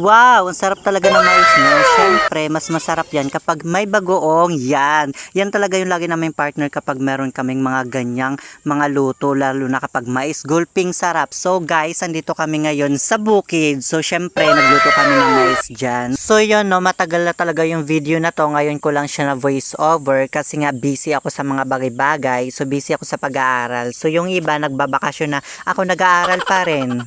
Wow, ang sarap talaga ng mais no. Siyempre, mas masarap yan kapag may bagoong yan. Yan talaga yung lagi naming partner kapag meron kaming mga ganyang mga luto, lalo na kapag mais gulping sarap. So guys, andito kami ngayon sa bukid. So siyempre, nagluto kami ng mais dyan. So yun no, matagal na talaga yung video na to. Ngayon ko lang siya na voice over kasi nga busy ako sa mga bagay-bagay. So busy ako sa pag-aaral. So yung iba, nagbabakasyon na. Ako nag-aaral pa rin.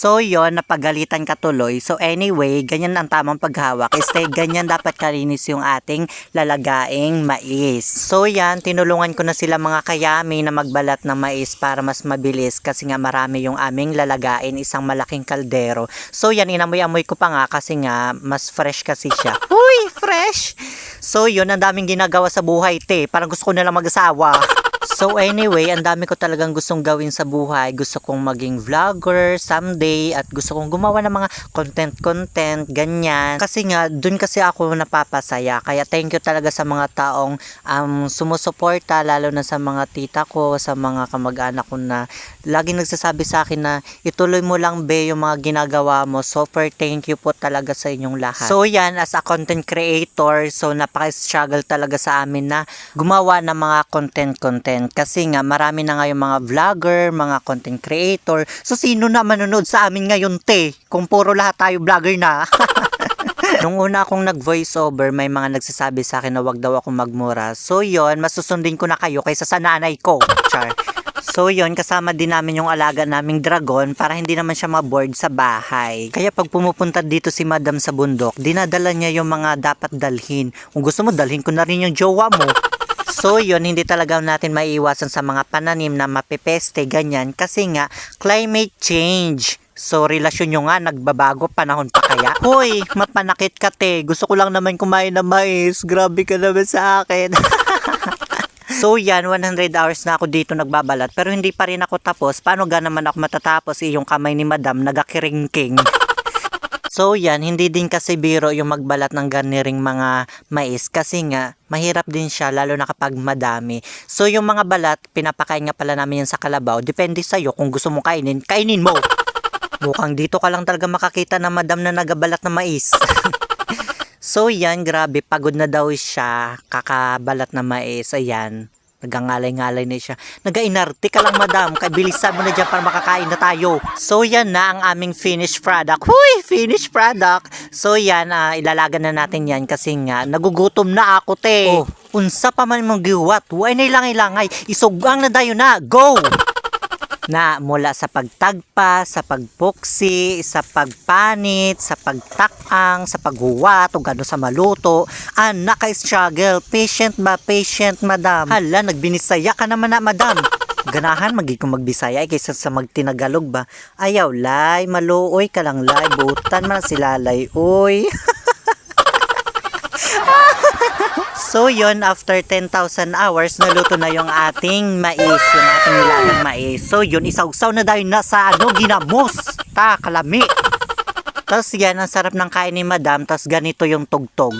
So yon napagalitan ka tuloy. So anyway, ganyan ang tamang paghawak. Este, ganyan dapat kalinis yung ating lalagaing mais. So yan, tinulungan ko na sila mga kayami na magbalat ng mais para mas mabilis kasi nga marami yung aming lalagain isang malaking kaldero. So yan, inamoy-amoy ko pa nga kasi nga mas fresh kasi siya. Uy, fresh! So yun, ang daming ginagawa sa buhay, te. Parang gusto ko na lang mag-asawa. So anyway, ang dami ko talagang gustong gawin sa buhay. Gusto kong maging vlogger someday at gusto kong gumawa ng mga content-content, ganyan. Kasi nga, dun kasi ako napapasaya. Kaya thank you talaga sa mga taong um, sumusuporta, lalo na sa mga tita ko, sa mga kamag-anak ko na lagi nagsasabi sa akin na ituloy mo lang be yung mga ginagawa mo. Super thank you po talaga sa inyong lahat. So yan, as a content creator, so napaka-struggle talaga sa amin na gumawa ng mga content-content kasi nga marami na ngayon mga vlogger, mga content creator. So sino na manonood sa amin ngayon te? Kung puro lahat tayo vlogger na. Nung una akong nag-voice over, may mga nagsasabi sa akin na wag daw ako magmura. So yon, masusundin ko na kayo kaysa sa nanay ko. Char. So yon, kasama din namin yung alaga naming dragon para hindi naman siya maboard sa bahay. Kaya pag pumupunta dito si madam sa bundok, dinadala niya yung mga dapat dalhin. Kung gusto mo, dalhin ko na rin yung jowa mo. So yun, hindi talaga natin maiiwasan sa mga pananim na mapepeste, ganyan. Kasi nga, climate change. So, relasyon nyo nga, nagbabago, panahon pa kaya? Hoy, mapanakit ka te. Gusto ko lang naman kumain ng mais. Grabe ka naman sa akin. So yan, 100 hours na ako dito nagbabalat pero hindi pa rin ako tapos. Paano ga naman ako matatapos yung kamay ni madam nagakiringking. So yan, hindi din kasi biro yung magbalat ng ganiring mga mais kasi nga mahirap din siya lalo na kapag madami. So yung mga balat, pinapakain nga pala namin yan sa kalabaw. Depende sa'yo kung gusto mo kainin, kainin mo. Mukhang dito ka lang talaga makakita na madam na nagabalat ng mais. so yan, grabe, pagod na daw siya, kakabalat na mais, ayan. Nagangalay-ngalay na siya. Nagainarte ka lang, madam. Kaya bilisan mo na dyan para makakain na tayo. So, yan na ang aming finished product. Huy! Finished product! So, yan. ah, ilalagan na natin yan kasi nga, nagugutom na ako, te. Oh, unsa pa man mong giwat. Huwag na ilangay-langay. Isugang na dayo na. Go! Na mula sa pagtagpa, sa pagpuksi, sa pagpanit, sa pagtakang, sa paghuwat, o gano sa maluto, anak kay struggle, patient ba, patient, madam. Hala, nagbinisaya ka naman na, madam. Ganahan, magiging magbisaya, eh, kaysa sa magtinagalog ba? Ayaw, lay, maluoy ka lang, lay, butan man sila, lay, uy. So yun, after 10,000 hours, naluto na yung ating mais, yung ating nilagang mais. So yun, isawsaw na dahil na sa ano, ginamos. Ta, kalami. Tapos yan, ang sarap ng kain ni madam, tapos ganito yung tugtog.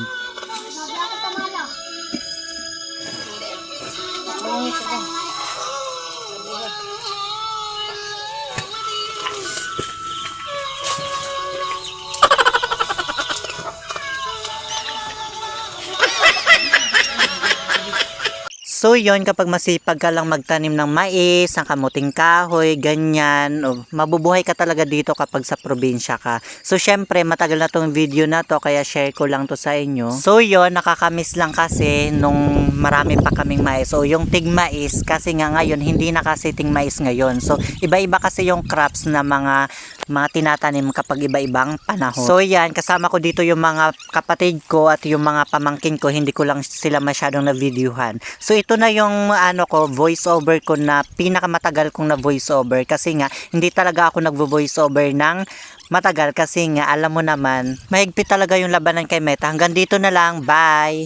So yon kapag masipag ka lang magtanim ng mais, ng kamuting kahoy, ganyan, o, mabubuhay ka talaga dito kapag sa probinsya ka. So syempre matagal na tong video na to kaya share ko lang to sa inyo. So yon nakakamiss lang kasi nung marami pa kaming mais. So yung tig mais kasi nga ngayon hindi na kasi ting mais ngayon. So iba-iba kasi yung crops na mga mga tinatanim kapag iba-ibang panahon. So yan, kasama ko dito yung mga kapatid ko at yung mga pamangkin ko, hindi ko lang sila masyadong na-videohan. So ito na yung ano ko, voice over ko na pinakamatagal kong na voice over kasi nga hindi talaga ako nagvo-voice over ng matagal kasi nga alam mo naman, mahigpit talaga yung labanan kay Meta. Hanggang dito na lang, bye!